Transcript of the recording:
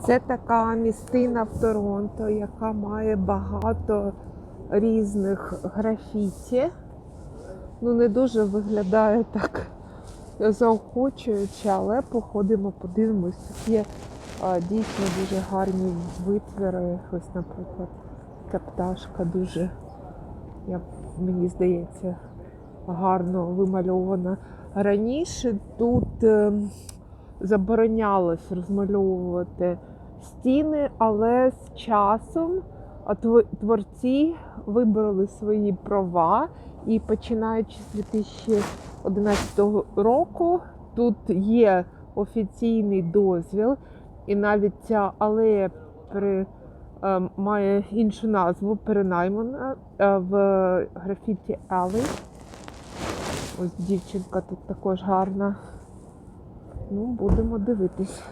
Це така містина в Торонто, яка має багато різних графіті. Ну, не дуже виглядає так заохочуюче, але походимо, подивимось. Тут є а, дійсно дуже гарні витвори. Ось, наприклад, ця пташка дуже, я, мені здається, гарно вимальована. Раніше тут ем, заборонялось розмальовувати стіни, але з часом творці вибороли свої права і починаючи з 2011 року тут є офіційний дозвіл, і навіть ця алея при, е, має іншу назву перенаймана е, в графіті Alley. Ось дівчинка тут також гарна. Ну, будемо дивитись.